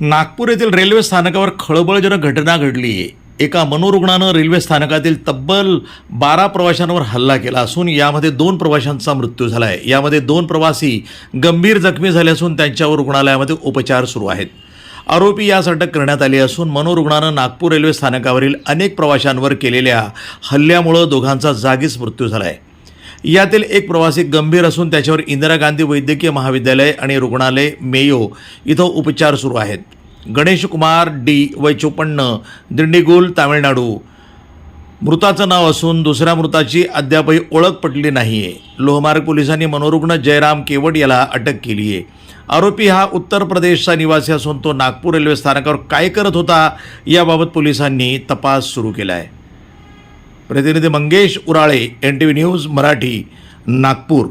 नागपूर येथील रेल्वे स्थानकावर खळबळजनक घटना घडली. आहे एका मनोरुग्णानं रेल्वे स्थानकातील तब्बल बारा प्रवाशांवर हल्ला केला असून यामध्ये दोन प्रवाशांचा मृत्यू झाला आहे यामध्ये दोन प्रवासी गंभीर जखमी झाले असून त्यांच्यावर रुग्णालयामध्ये उपचार सुरू आहेत. आरोपी यास अटक करण्यात आली असून मनोरुग्णानं नागपूर रेल्वे स्थानकावरील अनेक प्रवाशांवर केलेल्या हल्ल्यामुळं दोघांचा जागीच मृत्यू झाला आहे यातील एक प्रवासी गंभीर असून त्याच्यावर इंदिरा गांधी वैद्यकीय महाविद्यालय आणि रुग्णालय मेयो इथं उपचार सुरू आहेत. गणेश कुमार डी. वय चोपन्न दिंडीगुल तामिळनाडू. मृताचं नाव असून दुसऱ्या मृताची अद्यापही ओळख पटली नाही आहे लोहमार्ग पोलिसांनी मनोरुग्ण जयराम केवट याला अटक केली आहे आरोपी हा उत्तर प्रदेशचा निवासी असून तो नागपूर रेल्वे स्थानकावर काय करत होता याबाबत पोलिसांनी तपास सुरू केला आहे प्रतिनिधी Mangesh Urale N T V news Marathi Nagpur.